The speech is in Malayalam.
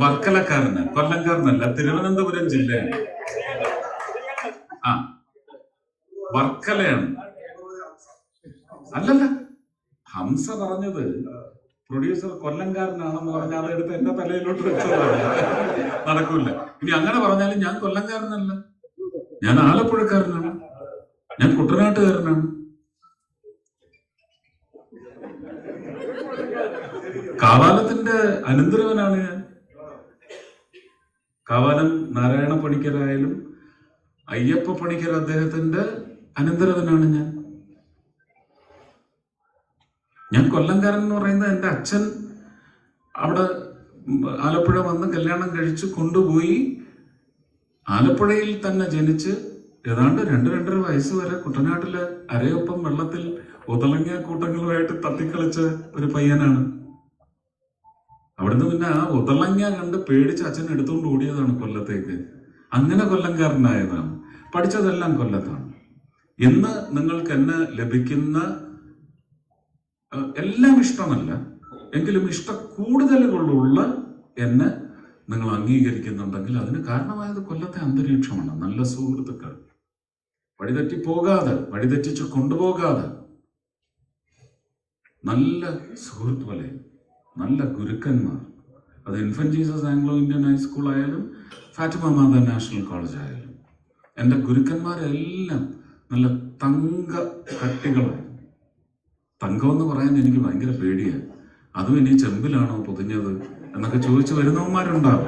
വർക്കലക്കാരന് കൊല്ലംകാരനല്ല തിരുവനന്തപുരം ജില്ലയാണ്. ആ വർക്കലയാണ് അല്ലല്ല ഹംസ പറഞ്ഞത് പ്രൊഡ്യൂസർ കൊല്ലംകാരനാണെന്ന് പറഞ്ഞാൽ അതെടുത്ത് എന്റെ തലയിലോട്ട് വെച്ചതാണ്. നടക്കൂല. ഇനി അങ്ങനെ പറഞ്ഞാലും ഞാൻ കൊല്ലംകാരനല്ല. ഞാൻ ആലപ്പുഴക്കാരനാണ്. ഞാൻ കുട്ടനാട്ടുകാരനാണ്. കാവാലത്തിന്റെ അനന്തരവനാണ് ഞാൻ. കാവാലം നാരായണ പണിക്കരായാലും അയ്യപ്പ പണിക്കർ അദ്ദേഹത്തിന്റെ അനന്തരവനാണ് ഞാൻ. ഞാൻ കൊല്ലംകാരൻ എന്ന് പറയുന്നത് എന്റെ അച്ഛൻ അവിടെ ആലപ്പുഴ വന്ന് കല്യാണം കഴിച്ച് കൊണ്ടുപോയി ആലപ്പുഴയിൽ തന്നെ ജനിച്ച് ഏതാണ്ട് രണ്ട് രണ്ടര വയസ്സ് വരെ കുട്ടനാട്ടിലെ അരയൊപ്പം വെള്ളത്തിൽ ഉതളങ്ങിയ കൂട്ടങ്ങളുമായിട്ട് തത്തിക്കളിച്ച ഒരു പയ്യനാണ്. അവിടുന്ന് പിന്നെ ആ ഉതളങ്ങ കണ്ട് പേടിച്ച് അച്ഛൻ എടുത്തുകൊണ്ട് ഓടിയതാണ് കൊല്ലത്തേക്ക്. അങ്ങനെ കൊല്ലംകാരനായതാണ്. പഠിച്ചതെല്ലാം കൊല്ലത്താണ്. ഇന്ന് നിങ്ങൾക്ക് എന്നെ ലഭിക്കുന്ന എല്ലാം ഇഷ്ടമല്ല. എങ്കിലും ഇഷ്ട കൂടുതലുകളുള്ള എന്നെ നിങ്ങൾ അംഗീകരിക്കുന്നുണ്ടെങ്കിൽ അതിന് കാരണമായത് കൊല്ലത്തെ അന്തരീക്ഷമാണ്. നല്ല സുഹൃത്തുക്കൾ. വഴിതെറ്റി പോകാതെ വഴിതെറ്റിച്ച് കൊണ്ടുപോകാതെ. നല്ല സുഹൃത്ത് വലയം. നല്ല ഗുരുക്കന്മാർ. അത് infant Jesus Anglo Indian high school ആയാലും ഫാറ്റിമ മാത നാഷണൽ കോളേജ് ആയാലും. എന്റെ ഗുരുക്കന്മാരെല്ലാം നല്ല തങ്ക കട്ടികളാണ്. തങ്കം എന്ന് പറയാൻ എനിക്ക് ഭയങ്കര പേടിയാണ് അതും ഇനി ചെമ്പിലാണോ പൊതിഞ്ഞത് എന്നൊക്കെ ചോദിച്ചു വരുന്നവന്മാരുണ്ടാവും.